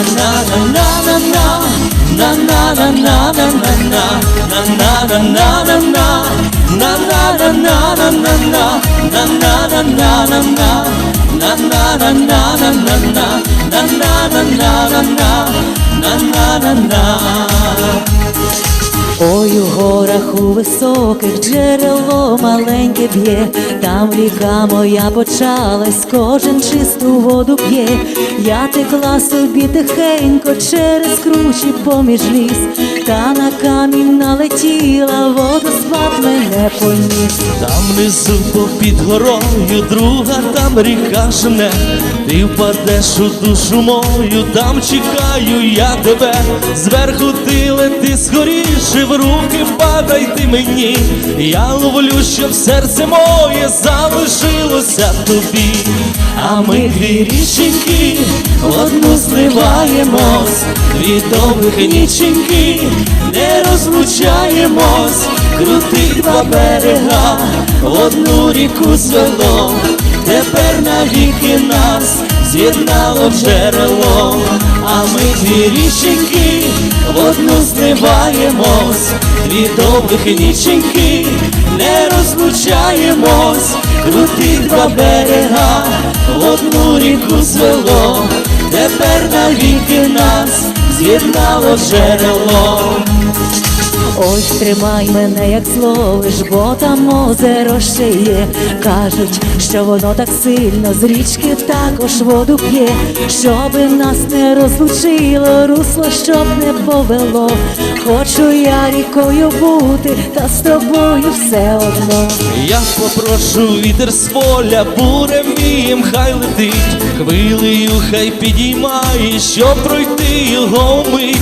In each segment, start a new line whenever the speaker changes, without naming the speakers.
na na na na
Ой, у горах у високих джерело маленьке б'є, там ріка моя почалась, кожен чисту воду п'є, я текла собі тихенько через кручі поміж ліс, та на камінь налетіла, водоспад мене поніс.
Там внизу попід горою, друга там ріка жне ти впадеш у душу мою, там чекаю я тебе, зверху ти лети скоріше, в руки падай ти мені, я ловлю, щоб серце моє залишилося тобі, а ми дві річеньки одну зливаємось, дві довгих ніченьки не розлучаємось, крутих два берега, в одну ріку звело, тепер навіки нас з'єднало джерело, а ми дві річеньки в одну зливаємось, дві довгих ніченьки не розлучаємось, крутих два берега, в одну ріку звело, тепер навіки нас з'єднало джерело.
Ой, тримай мене, як зловиш, бо там озеро ще є. Кажуть, що воно так сильно з річки також воду п'є, щоби нас не розлучило, русло щоб не повело. Хочу я рікою бути, та з тобою все одно.
Я попрошу вітер з поля, бурем вієм хай летить, хвилею хай підіймає, щоб пройти його мить,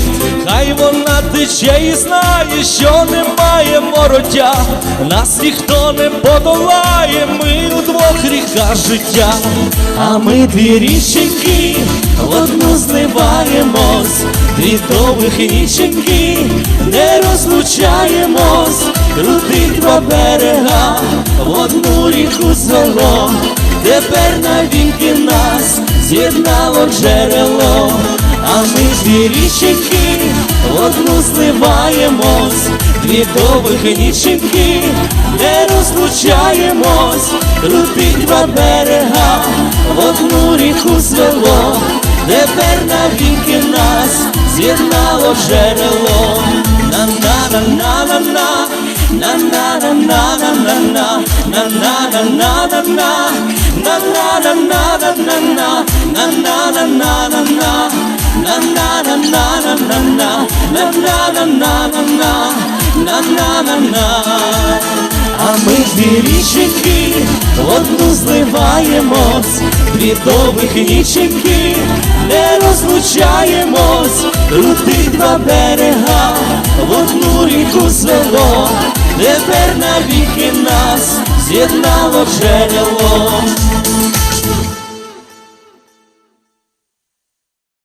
хай вона тече і знає, що немає вороття, нас ніхто не подолає, ми удвох ріка життя, а ми дві річеньки в одну зливаємось, дві довгих річеньки не розлучаємось, крутих два берега, в одну ріку звело, тепер навіки нас з'єднало джерело, а ми дві річеньки одну зливаємось, дві довгих ніченьки не розлучаємось, крутих два берега, в одну ріку звело, тепер навіки нас з'єднало джерело. На на на на на на на на на на на на на на на на на на а ми дві річки одну зливаємось, дві довгих нічики не розлучаємось, крутих два берега, в одну ріку село, тепер навіки нас з'єднало джерело.